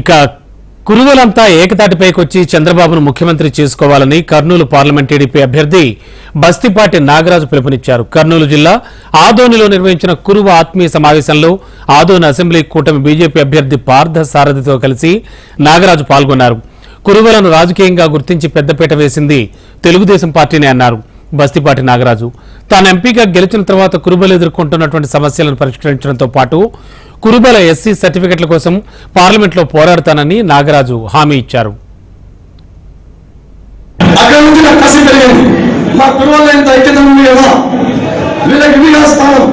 ఇక కురువలంతా ఏకతాటిపైకొచ్చి చంద్రబాబును ముఖ్యమంత్రి చేసుకోవాలని కర్నూలు పార్లమెంట్ టీడీపీ అభ్యర్థి బస్తిపాటి నాగరాజు పిలుపునిచ్చారు. కర్నూలు జిల్లా ఆదోనిలో నిర్వహించిన కురువ ఆత్మీయ సమావేశంలో ఆదోని అసెంబ్లీ కూటమి బీజేపీ అభ్యర్థి పార్థ సారథితో కలిసి నాగరాజు పాల్గొన్నారు. కురువలను రాజకీయంగా గుర్తించి పెద్దపీట వేసింది తెలుగుదేశం పార్టీనే అన్నారు బస్తిపాటి నాగరాజు. తాను ఎంపీగా గెలిచిన తర్వాత కురుబలు ఎదుర్కొంటున్నటువంటి సమస్యలను పరిష్కరించడంతో పాటు కురుబల ఎస్సీ సర్టిఫికెట్ల కోసం పార్లమెంట్లో పోరాడతానని నాగరాజు హామీ ఇచ్చారు. అక్కడ నుంచి నాకు కసి పెరిగింది. మా కురువల్లో ఇంత ఐక్యత ఉంది కదా వీళ్ళకి విగా స్థానం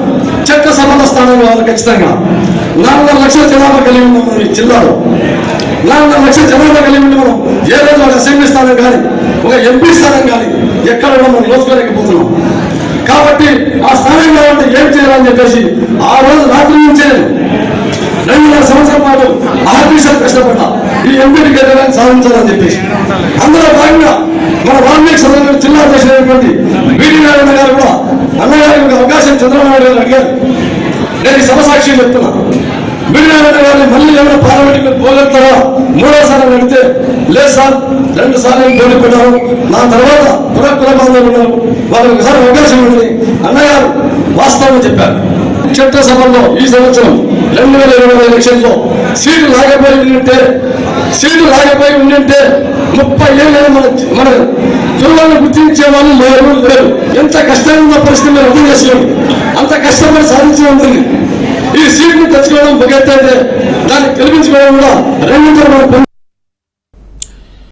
చట్ట సభల స్థానం కావాలి ఖచ్చితంగా. నాలుగున్నర లక్షల జనాభా కలిగి ఉన్నాం మనం ఈ జిల్లాలో. నాలుగున్నర లక్షల జనాభా కలిగి ఉండి మనం ఏ రోజు ఒక అసెంబ్లీ స్థానం కానీ ఒక ఎంపీ స్థానం కానీ ఎక్కడ కూడా మనం రోజుకోలేకపోతున్నాం కాబట్టి ఆ స్థానం కావాలంటే ఏం చేయాలని చెప్పేసి ఆ రోజు రాత్రి నుంచే రెండున్నర సంవత్సరం పాటు ఆర్టీసీ కష్టపడ్డా ఎంపీని గెలవాలని సాధించాలని చెప్పేసి. అందులో భాగంగా మన వాల్మీకి సదస్సు జిల్లా చేసినటువంటి వీడి నారాయణ గారు కూడా అన్నగారికి ఒక అవకాశం చంద్రబాబు గారు అడిగారు. నేను ఈ చెప్తున్నా. వీడి నారాయణ గారిని మళ్ళీ ఏమైనా పార్లమెంట్ మీరు పోగలుగుతారా మూడోసారి అడిగితే లేదు సార్ రెండు సార్లు నేను నా తర్వాత పురకుల బాధలు ఉన్నారు. వాళ్ళకి ఒకసారి అవకాశం ఉంది. అన్నగారు వాస్తవం చెప్పారు. చట్టసభలో ఈ సంవత్సరం రెండు వేల ఇరవై ఎలక్షన్లో సీటు లాగపోయి సీటు రాకపోయి ఉండింటే ముప్పై ఏళ్ళు మన మన తురులను గుర్తించే వాళ్ళు లేరు లేరు. ఎంత కష్టంగా ఉన్న పరిస్థితి మేము అర్థం చేసినాం అంత కష్టపడి సాధించి ఉంటుంది ఈ సీట్ని తెచ్చుకోవడం ఒక అయితే దాన్ని గెలిపించుకోవడం కూడా రెండు